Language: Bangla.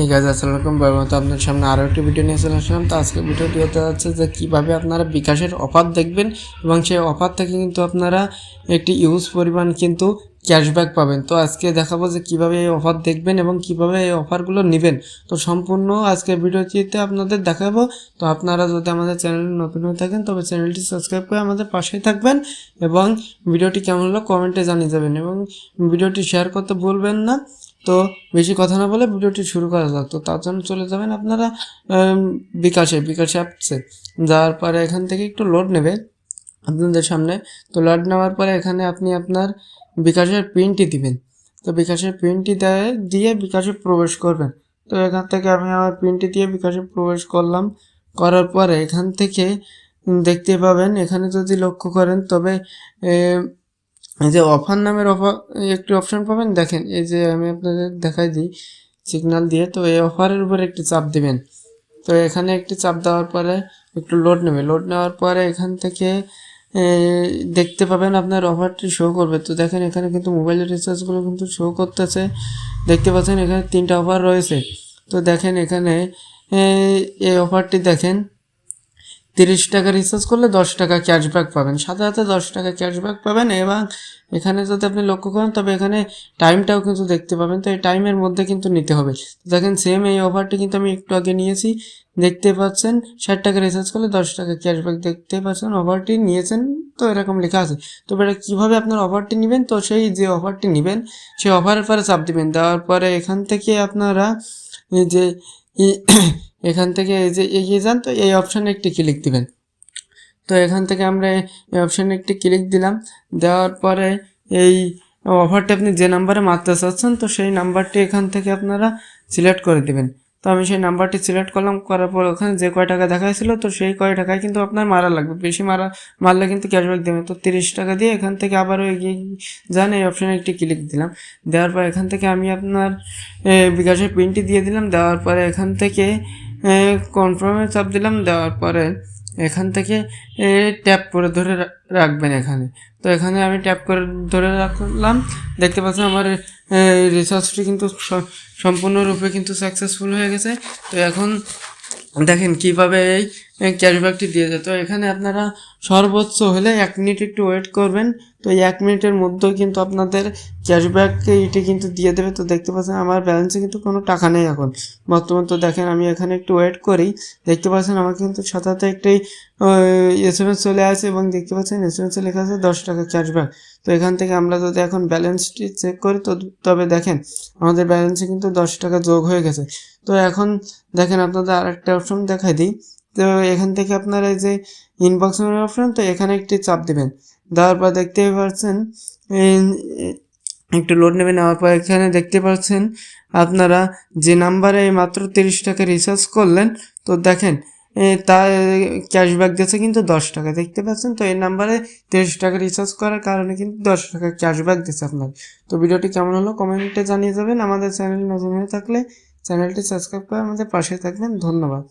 এই গাছ আসসালামু বরমত আপনার সামনে আরও একটি ভিডিও নিয়ে চলে আসলাম। তো আজকে ভিডিওটি হতে যাচ্ছে যে কীভাবে আপনারা বিকাশের অফার দেখবেন এবং সেই অফার থেকে কিন্তু আপনারা একটি ইউজ পরিমাণ কিন্তু ক্যাশব্যাক পাবেন। তো আজকে দেখাবো যে কীভাবে এই অফার দেখবেন এবং কীভাবে এই অফারগুলো নেবেন। তো সম্পূর্ণ আজকের ভিডিওটিতে আপনাদের দেখাবো। তো আপনারা যদি আমাদের চ্যানেলে নতুন হয়ে থাকেন, তবে চ্যানেলটি সাবস্ক্রাইব করে আমাদের পাশেই থাকবেন এবং ভিডিওটি কেমন হলো কমেন্টে জানিয়ে যাবেন এবং ভিডিওটি শেয়ার করতে ভুলবেন না। তো বেশি কথা না বলে ভিডিওটি শুরু করা যাক। তো তার জন্য চলে যাবেন আপনারা বিকাশে বিকাশে অ্যাপসে যাওয়ার পরে এখান থেকে একটু লোড নেবে আপনাদের সামনে। তো লোড নেওয়ার পরে এখানে আপনি আপনার বিকাশের পিনটি দিবেন। তো বিকাশের পিনটি দেয়, দিয়ে বিকাশে প্রবেশ করবেন। তো এখান থেকে আমি আমার পিনটি দিয়ে বিকাশে প্রবেশ করলাম। করার পরে এখান থেকে দেখতে পাবেন, এখানে যদি লক্ষ্য করেন তবে এই যে অফার নামের অফার একটি অপশন পাবেন। দেখেন, এই যে আমি আপনাদের দেখাই দিই সিগনাল দিয়ে। তো এই অফারের উপর একটি চাপ দিবেন। তো এখানে একটি চাপ দেওয়ার পরে একটু লোড নেবে। লোড নেওয়ার পরে এখান থেকে দেখতে পাবেন আপনার অফারটি শো করবে। তো দেখেন, এখানে কিন্তু মোবাইলের রিচার্জগুলো কিন্তু শো করতেছে। দেখতে পাচ্ছেন, এখানে তিনটা অফার রয়েছে। তো দেখেন, এখানে এই অফারটি দেখেন তিরিশ টাকা রিচার্জ করলে দশ টাকা ক্যাশব্যাক পাবেন। সাথে সাথে দশ টাকা ক্যাশব্যাক পাবেন এবং এখানে যদি আপনি লক্ষ্য করেন, তবে এখানে টাইমটাও কিন্তু দেখতে পাবেন। তো এই টাইমের মধ্যে কিন্তু নিতে হবে। দেখেন সেম এই অফারটি কিন্তু আমি একটু আগে নিয়েছি। দেখতে পাচ্ছেন, ষাট টাকা রিচার্জ করলে দশ টাকা ক্যাশব্যাক দেখতে পাচ্ছেন। অফারটি নিয়েছেন, তো এরকম লেখা আছে। তো এটা কীভাবে আপনার অফারটি নেবেন? তো সেই যে অফারটি নেবেন, সেই অফারের পরে চাপ দিবেন। দেওয়ার পরে এখান থেকে আপনারা যে এখান থেকে এই যে এগিয়ে যান, তো এই অপশানে একটি ক্লিক দিবেন। তো এখান থেকে আমরা এই অপশানে একটি ক্লিক দিলাম। দেওয়ার পরে এই অফারটি আপনি যে নাম্বারে মারতে চাচ্ছেন, তো সেই নাম্বারটি এখান থেকে আপনারা সিলেক্ট করে দিবেন। তো আমি সেই নাম্বারটি সিলেক্ট করলাম, করার পর ওখানে যে কয় টাকা দেখাইছিল, তো সেই কয় টাকায় কিন্তু আপনার মারা লাগবে। বেশি মারা, মারলে কিন্তু ক্যাশব্যাক দেবে তো তিরিশ টাকা দিয়ে এখান থেকে আবারও এগিয়ে যান, এই অপশানে একটি ক্লিক দিলাম। দেওয়ার পর এখান থেকে আমি আপনার বিকাশের পিনটি দিয়ে দিলাম। দেওয়ার পরে এখান থেকে কনফার্মে চাপ দিলাম, দেওয়ার পরে এখান থেকে ট্যাপ করে ধরে রাখবেন এখানে। তো এখানে আমি ট্যাপ করে ধরে রাখলাম। দেখতে পাচ্ছেন আমার রিসার্চটি কিন্তু সম্পূর্ণরূপে কিন্তু সাকসেসফুল হয়ে গেছে। তো এখন দেখেন কীভাবে এই ক্যাশব্যাকটি দিয়ে যায় তো এখানে আপনারা সর্বোচ্চ হলে এক মিনিট একটু ওয়েট করবেন। তো এই এক মিনিটের মধ্যেও কিন্তু আপনাদের ক্যাশব্যাক এটি কিন্তু দিয়ে দেবে। তো দেখতে পাচ্ছেন আমার ব্যালেন্সে কিন্তু কোনো টাকা নেই এখন। বর্তমান তো দেখেন আমি এখানে একটু ওয়েট করি। দেখতে পাচ্ছেন আমার কিন্তু সাথে একটি এস এম এস চলে আসে এবং দেখতে পাচ্ছেন এস এম এসে লেখা আছে দশ টাকা ক্যাশব্যাক তো এখান থেকে আমরা যদি এখন ব্যালেন্সটি চেক করি, তো তবে দেখেন আমাদের ব্যালেন্সে কিন্তু দশ টাকা যোগ হয়ে গেছে। তো এখন দেখেন আপনাদের আরেকটা অপশন দেখাই দিই। তো এখান থেকে আপনার এই যে ইনবক্স অপশন তো এখানে একটি চাপ দেবেন। দেওয়ার পর দেখতে পাচ্ছেন একটু লোড নেবেন, নেওয়ার পর এখানে দেখতে পাচ্ছেন, আপনারা যে নাম্বারে মাত্র তিরিশ টাকা রিচার্জ করলেন, তো দেখেন তার ক্যাশব্যাক দিয়েছে কিন্তু দশ টাকা। দেখতে পাচ্ছেন, তো এই নাম্বারে তিরিশ টাকা রিচার্জ করার কারণে কিন্তু দশ টাকা ক্যাশব্যাক দিচ্ছে আপনার। তো ভিডিওটি কেমন হলো কমেন্টে জানিয়ে যাবেন। আমাদের চ্যানেল নতুন হয়ে থাকলে চ্যানেলটি সাবস্ক্রাইব করে আমাদের পাশে থাকবেন। ধন্যবাদ।